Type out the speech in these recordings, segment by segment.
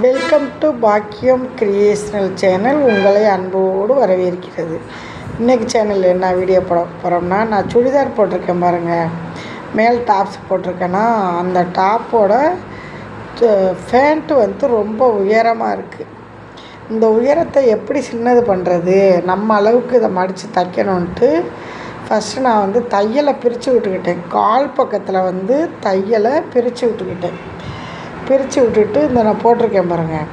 Welcome to பாக்கியம் creational channel உங்களை அன்போடு வரவேற்கிறது. இன்றைக்கி சேனலில் என்ன வீடியோ போட போகிறோம்னா நான் சுடிதார் போட்டிருக்கேன் பாருங்கள் மேல் டாப்ஸ் போட்டிருக்கேன்னா அந்த டாப்போட ஃபேண்ட்டு வந்து ரொம்ப உயரமாக இருக்குது இந்த உயரத்தை எப்படி சின்னது பண்ணுறது நம்ம அளவுக்கு இதை மடித்து தைக்கணுன்ட்டு ஃபஸ்ட்டு நான் வந்து தையலை பிரித்து விட்டுக்கிட்டேன். கால் பக்கத்தில் வந்து தையலை பிரித்து விட்டுக்கிட்டேன். பிரித்து விட்டுட்டு இந்த நான் போட்டிருக்கேன் பாருங்கள்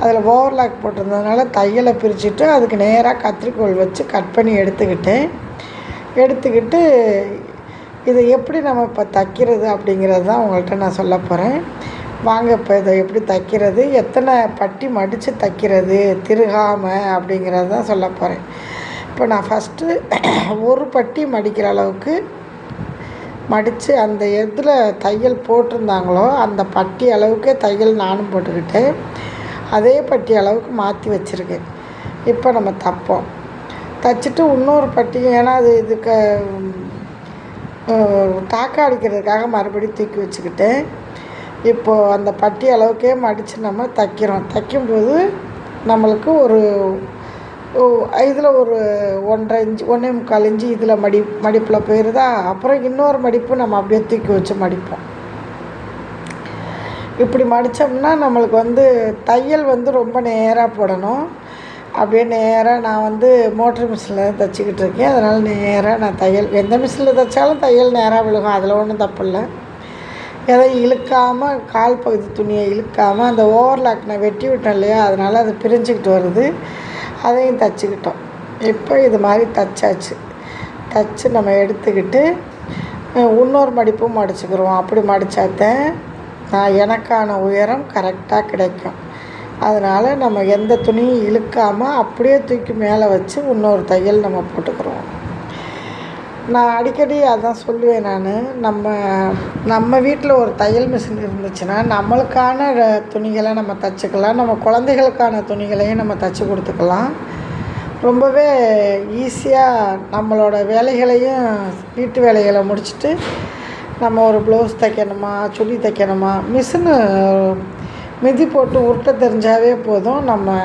அதில் ஓவர்லாக் போட்டிருந்ததுனால தையலை பிரிச்சுட்டு அதுக்கு நேராக கத்திரிக்கோல் வச்சு கட் பண்ணி எடுத்துக்கிட்டேன் எடுத்துக்கிட்டு இதை எப்படி நம்ம இப்போ தைக்கிறது அப்படிங்கிறது தான் உங்கள்கிட்ட நான் சொல்ல போகிறேன் வாங்க இப்போ இதை எப்படி தைக்கிறது? எத்தனை பட்டி மடித்து தைக்கிறது? திருகாமல் அப்படிங்கிறது தான் சொல்ல போகிறேன் இப்போ நான் ஃபஸ்ட்டு ஒரு பட்டி மடிக்கிற அளவுக்கு மடித்து அந்த எதில் தையல் போட்டிருந்தாங்களோ அந்த பட்டி அளவுக்கே தையல் நானும் போட்டுக்கிட்டேன் அதே பட்டி அளவுக்கு மாற்றி வச்சுருக்கேன் இப்போ நம்ம தைப்போம். தைச்சிட்டு இன்னொரு பட்டி ஏன்னா அது இதுக்கு தாக்கா அடிக்கிறதுக்காக மறுபடியும் தூக்கி வச்சுக்கிட்டேன் இப்போது அந்த பட்டி அளவுக்கே மடித்து நம்ம தைக்கிறோம். தைக்கும்போது நம்மளுக்கு ஒரு இதில் ஒரு ஒன்றரை இஞ்சி ஒன்றே முக்கால் இஞ்சி இதில் மடி மடிப்பில் போயிடுதா அப்புறம் இன்னொரு மடிப்பு நம்ம அப்படியே தூக்கி வச்சு மடிப்போம். இப்படி மடித்தோம்னா நம்மளுக்கு வந்து தையல் வந்து ரொம்ப நேராக போடணும். அப்படியே நேராக நான் வந்து மோட்ரு மிஷினில் தைச்சிக்கிட்டு இருக்கேன். அதனால் நேராக நான் தையல் எந்த மிஷினில் தைச்சாலும் தையல் நேராக விழுகும். அதில் ஒன்றும் தப்பு இல்லை. எதையும் இழுக்காமல் கால் பகுதி துணியை இழுக்காமல் அந்த ஓவர்லாக் நான் வெட்டி விட்டேன் இல்லையா? அதனால் அது பிரிஞ்சுக்கிட்டு வருது. அதையும் தைச்சிக்கிட்டோம். இப்போ இது மாதிரி தைச்சாச்சு. தைச்சி நம்ம எடுத்துக்கிட்டு இன்னொரு மடிப்பும் மடிச்சுக்கிறோம் அப்படி மடித்தாத்தான் நான் எனக்கான உயரம் கரெக்டாக கிடைக்கும். அதனால் நம்ம எந்த துணியும் இழுக்காமல் அப்படியே தூக்கி மேலே வச்சு இன்னொரு தையல் நம்ம போட்டுக்கிறோம் நான் அடிக்கடி அதான் சொல்லுவேன் நான் நம்ம நம்ம வீட்டில் ஒரு தையல் மிஷின் இருந்துச்சுன்னா நம்மளுக்கான துணிகளை நம்ம தைச்சிக்கலாம். நம்ம குழந்தைகளுக்கான துணிகளையும் நம்ம தைச்சி கொடுத்துக்கலாம். ரொம்பவே ஈஸியாக நம்மளோட வேலைகளையும் வீட்டு வேலைகளை முடிச்சுட்டு நம்ம ஒரு ப்ளவுஸ் தைக்கணுமா சுடி தைக்கணுமா மிஷினு மிதி போட்டு உருட்ட தெரிஞ்சாவே போதும். நம்ம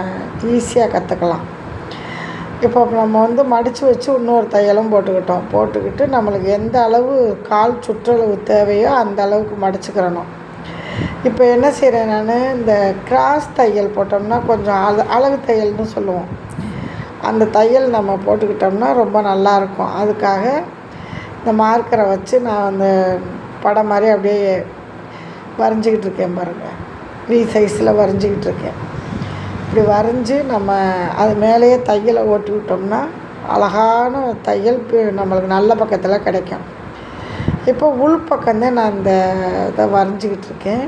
ஈஸியாக கற்றுக்கலாம் இப்போ நம்ம வந்து மடித்து வச்சு இன்னொரு தையலும் போட்டுக்கிட்டோம். போட்டுக்கிட்டு நம்மளுக்கு எந்த அளவு கால் சுற்றளவு தேவையோ அந்த அளவுக்கு மடிச்சுக்கிறணும். இப்போ என்ன செய்கிறேன் நான்? இந்த கிராஸ் தையல் போட்டோம்னா கொஞ்சம் அழ அழகு தையல்னு சொல்லுவோம். அந்த தையல் நம்ம போட்டுக்கிட்டோம்னா ரொம்ப நல்லாயிருக்கும். அதுக்காக இந்த மார்க்கரை வச்சு நான் அந்த படம் மாதிரி அப்படியே வரைஞ்சிக்கிட்டு இருக்கேன் பாருங்கள் வி சைஸில் வரைஞ்சிக்கிட்டு இருக்கேன். இப்படி வரைஞ்சி நம்ம அது மேலேயே தையலை ஓட்டி விட்டோம்னா அழகான தையல் நம்மளுக்கு நல்ல பக்கத்தில் கிடைக்கும். இப்போ உள் பக்கம்தான் நான் இந்த இதை வரைஞ்சிக்கிட்டு இருக்கேன்.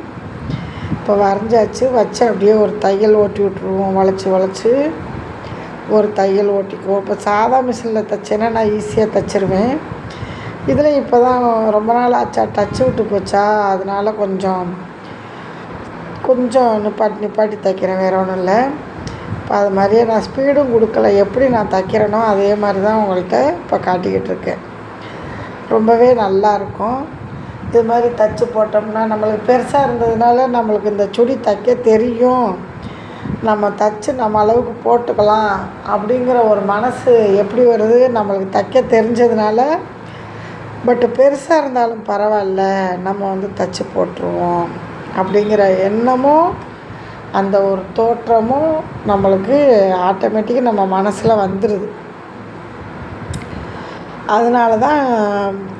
இப்போ வரைஞ்சாச்சு வச்சு அப்படியே ஒரு தையல் ஓட்டி விட்ருவோம் வளைச்சி வளைச்சி ஒரு தையல் ஓட்டிக்குவோம். இப்போ சாதா மிஷினில் தைச்சேன்னா நான் ஈஸியாக தைச்சிருவேன். இதில் இப்போ தான் ரொம்ப நாள் ஆச்சா. டச்சு விட்டு போச்சா. அதனால் கொஞ்சம் கொஞ்சம் நிப்பாட்டி நிப்பாட்டி தைக்கிறேன் வேறு ஒன்றும் இல்லை. இப்போ அது மாதிரியே நான் ஸ்பீடும் கொடுக்கல. எப்படி நான் தைக்கிறேனோ அதே மாதிரி தான் உங்கள்கிட்ட இப்போ காட்டிக்கிட்டு இருக்கேன். ரொம்பவே நல்லாயிருக்கும் இது மாதிரி தைச்சி போட்டோம்னா நம்மளுக்கு பெருசாக இருந்ததுனால நம்மளுக்கு இந்த சுடி தைக்க தெரியும். நம்ம தைச்சி நம்ம அளவுக்கு போட்டுக்கலாம் அப்படிங்கிற ஒரு மனசு எப்படி வருது நம்மளுக்கு தைக்க தெரிஞ்சதுனால. பட்டு பெருசாக இருந்தாலும் பரவாயில்ல. நம்ம வந்து தைச்சி போட்டுருவோம். அப்படிங்கிற எண்ணமும் அந்த ஒரு தோற்றமும் நம்மளுக்கு ஆட்டோமேட்டிக்காக நம்ம மனசில் வந்துடுது அதனால தான்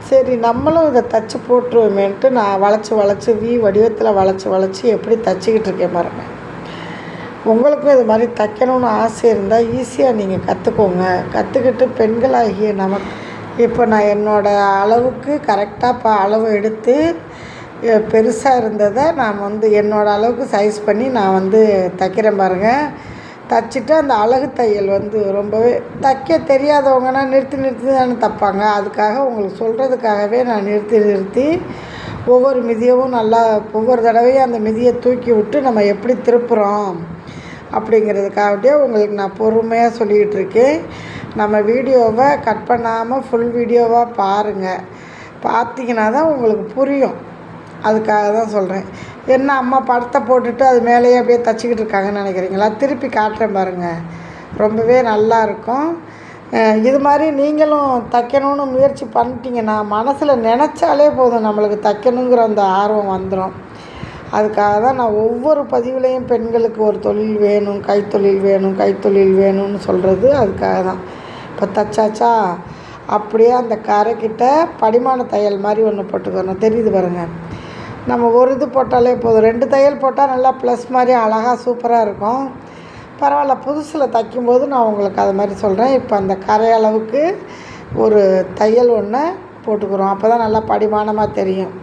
சரி நம்மளும் இதை தைச்சி போட்டுருவோமேன்ட்டு நான் வளைச்சி வளைச்சி வி வடிவத்தில் வளைச்சி வளைச்சி எப்படி தைச்சிக்கிட்டு இருக்கேன் பாருங்கள் உங்களுக்கும் இது மாதிரி தைக்கணும்னு ஆசை இருந்தால் ஈஸியாக நீங்கள் கற்றுக்கோங்க கற்றுக்கிட்டு பெண்களாகிய நமக்கு இப்போ நான் என்னோடய அளவுக்கு கரெக்டாக இப்போ அளவு எடுத்து பெருசாக இருந்ததை நான் வந்து என்னோடய அளவுக்கு சைஸ் பண்ணி நான் வந்து தைக்கிறேன் பாருங்கள் தைச்சிட்டு அந்த அழகு தையல் வந்து ரொம்பவே தைக்க தெரியாதவங்கன்னா நிறுத்தி நிறுத்தி தானே தைப்பாங்க. அதுக்காக உங்களுக்கு சொல்கிறதுக்காகவே நான் நிறுத்தி நிறுத்தி ஒவ்வொரு மிதியவும் நல்லா ஒவ்வொரு தடவையும் அந்த மிதியை தூக்கி விட்டு நம்ம எப்படி திருப்புறோம் அப்படிங்கிறதுக்காகவே உங்களுக்கு நான் பொறுமையாக சொல்லிக்கிட்டு இருக்கேன். நம்ம வீடியோவை கட் பண்ணாமல் ஃபுல் வீடியோவாக பாருங்கள் பார்த்தீங்கன்னா தான் உங்களுக்கு புரியும். அதுக்காக தான் சொல்கிறேன் என்ன அம்மா படத்தை போட்டுட்டு அது மேலேயே அப்படியே தச்சிக்கிட்டு இருக்காங்கன்னு நினைக்கிறீங்களா? திருப்பி காட்டுறேன் பாருங்கள் ரொம்பவே நல்லா இருக்கும். இது மாதிரி நீங்களும் தைக்கணும்னு முயற்சி பண்ணிட்டீங்கன்னா மனசில் நினச்சாலே போதும் நம்மளுக்கு தைக்கணுங்கிற அந்த ஆர்வம் வந்துடும் அதுக்காக தான் நான் ஒவ்வொரு பதிவுலேயும் பெண்களுக்கு ஒரு தொழில் வேணும் கைத்தொழில் வேணும் கைத்தொழில் வேணும்னு சொல்கிறது அதுக்காக தான். இப்போ தச்சாச்சா? அப்படியே அந்த கரைக்கிட்ட படிமான தையல் மாதிரி ஒன்று போட்டுக்கணும் தெரியுது பாருங்கள் நம்ம ஒரு இது போட்டாலே போதும். ரெண்டு தையல் போட்டால் நல்லா ப்ளஸ் மாதிரி அழகாக சூப்பராக இருக்கும். பரவாயில்ல புதுசில் தைக்கும்போது நான் உங்களுக்கு அது மாதிரி சொல்கிறேன் இப்போ அந்த கரை அளவுக்கு ஒரு தையல் ஒன்று போட்டுக்கிறோம். அப்போ தான் நல்லா படிமானமாக தெரியும்.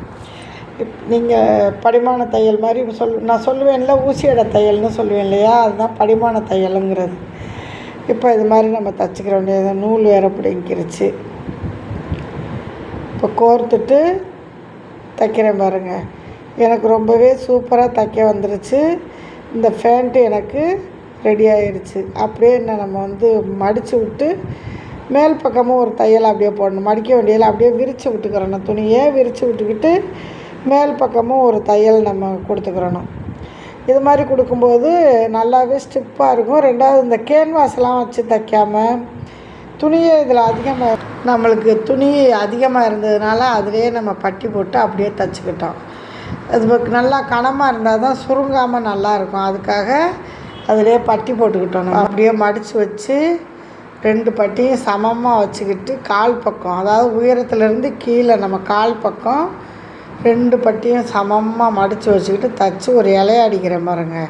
இப் நீங்கள் படிமான தையல் மாதிரி சொல் நான் சொல்லுவேன்ல ஊசியடை தையல்னு சொல்லுவேன் இல்லையா? அதுதான் படிமான தையலுங்கிறது. இப்போ இது மாதிரி நம்ம தச்சுக்கிற வேண்டியது நூல் வேறு பிடிங்கிருச்சு. இப்போ கோர்த்துட்டு தைக்கிறேன் பாருங்கள் எனக்கு ரொம்பவே சூப்பராக தைக்க வந்துருச்சு. இந்த ஃபேண்ட்டு எனக்கு ரெடி ஆயிடுச்சு அப்படியே என்ன நம்ம வந்து மடித்து விட்டு மேல் பக்கமும் ஒரு தையல் அப்படியே போடணும். மடிக்க வேண்டியதில் அப்படியே விரித்து விட்டுக்கிறணும். துணியை விரித்து விட்டுக்கிட்டு மேல் பக்கமும் ஒரு தையல் நம்ம கொடுத்துக்கிறணும். இது மாதிரி கொடுக்கும்போது நல்லாவே ஸ்டிப்பாக இருக்கும். ரெண்டாவது இந்த கேன்வாஸ்லாம் வச்சு தைக்காமல் துணியே இதில் அதிகமாக நம்மளுக்கு துணி அதிகமாக இருந்ததுனால அதுலேயே நம்ம பட்டி போட்டு அப்படியே தைச்சிக்கிட்டோம். அது நல்லா கனமாக இருந்தால் தான் சுருங்காமல் நல்லாயிருக்கும் அதுக்காக அதிலே பட்டி போட்டுக்கிட்டோம் நம்ம. அப்படியே மடித்து வச்சு ரெண்டு பட்டியும் சமமாக வச்சுக்கிட்டு கால் பக்கம் அதாவது உயரத்துலேருந்து கீழே நம்ம கால் பக்கம் ரெண்டு பட்டியும் சமமாக மடித்து வச்சுக்கிட்டு தச்சு ஒரு இலைய அடிக்கிற மாதிரிங்க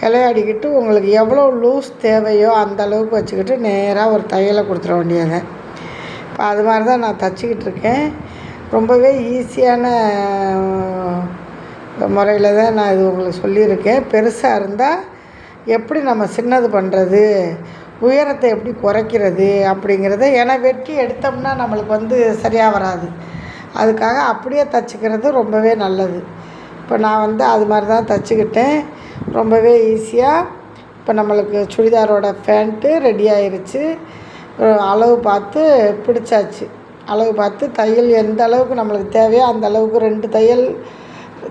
விளையாடிக்கிட்டு உங்களுக்கு எவ்வளோ லூஸ் தேவையோ அந்த அளவுக்கு வச்சுக்கிட்டு நேராக ஒரு தையலை கொடுத்துட வேண்டியது இப்போ அது மாதிரி தான் நான் தச்சுக்கிட்டு இருக்கேன். ரொம்பவே ஈஸியான முறையில் தான் நான் இது உங்களுக்கு சொல்லியிருக்கேன். பெருசாக இருந்தால் எப்படி நம்ம சின்னது பண்ணுறது உயரத்தை எப்படி குறைக்கிறது அப்படிங்கிறத ஏன்னா வெட்டி எடுத்தோம்னா நம்மளுக்கு வந்து சரியாக வராது. அதுக்காக அப்படியே தச்சுக்கிறது ரொம்பவே நல்லது. இப்போ நான் வந்து அது மாதிரி தான் தச்சுக்கிட்டேன். ரொம்பவே ஈஸியாக இப்போ நம்மளுக்கு சுடிதாரோட பேண்ட்டு ரெடி ஆயிருச்சு. அளவு பார்த்து பிடிச்சாச்சு. அளவு பார்த்து தையல் எந்த அளவுக்கு நம்மளுக்கு தேவையோ அந்த அளவுக்கு ரெண்டு தையல்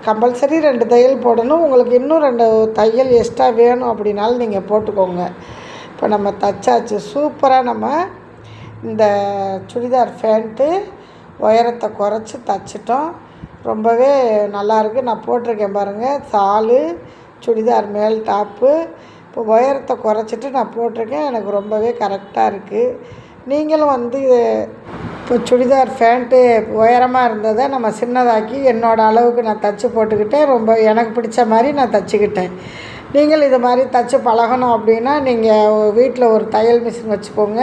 கம்பல்சரி ரெண்டு தையல் போடணும். உங்களுக்கு இன்னும் ரெண்டு தையல் எக்ஸ்ட்ரா வேணும் அப்படின்னாலும் நீங்கள் போட்டுக்கோங்க. இப்போ நம்ம தச்சாச்சு. சூப்பராக நம்ம இந்த சுடிதார் ஃபேண்ட்டு உயரத்தை குறைச்சி தச்சிட்டோம். ரொம்பவே நல்லாயிருக்கு நான் போட்டிருக்கேன் பாருங்கள் சாலு சுடிதார் மேல் டாப்பு. இப்போ உயரத்தை குறைச்சிட்டு நான் போட்டிருக்கேன். எனக்கு ரொம்பவே கரெக்டாக இருக்குது நீங்களும் வந்து இப்போ சுடிதார் பேண்ட்டு உயரமாக இருந்ததை நம்ம சின்னதாக்கி என்னோடய அளவுக்கு நான் தச்சு போட்டுக்கிட்டேன். ரொம்ப எனக்கு பிடிச்ச மாதிரி நான் தச்சுக்கிட்டேன். நீங்கள் இது மாதிரி தச்சு பழகணும் அப்படின்னா நீங்கள் வீட்டில் ஒரு தையல் மிஷின் வச்சுக்கோங்க.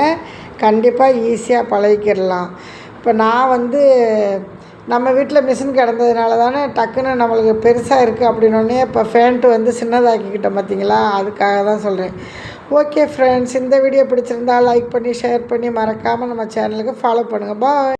கண்டிப்பாக ஈஸியாக பழகிக்கிடலாம். இப்போ நான் வந்து நம்ம வீட்டில் மிஷின் கிடந்ததுனால தானே டக்குன்னு நம்மளுக்கு பெருசாக இருக்குது அப்படின்னோடனே இப்போ ஃபேண்ட்டு வந்து சின்னதாக்கிக்கிட்டோம் பார்த்தீங்களா அதுக்காக தான் சொல்கிறேன் ஓகே ஃப்ரெண்ட்ஸ் இந்த வீடியோ பிடிச்சிருந்தா லைக் பண்ணி ஷேர் பண்ணி மறக்காமல் நம்ம சேனலுக்கு ஃபாலோ பண்ணுங்கள் பாய்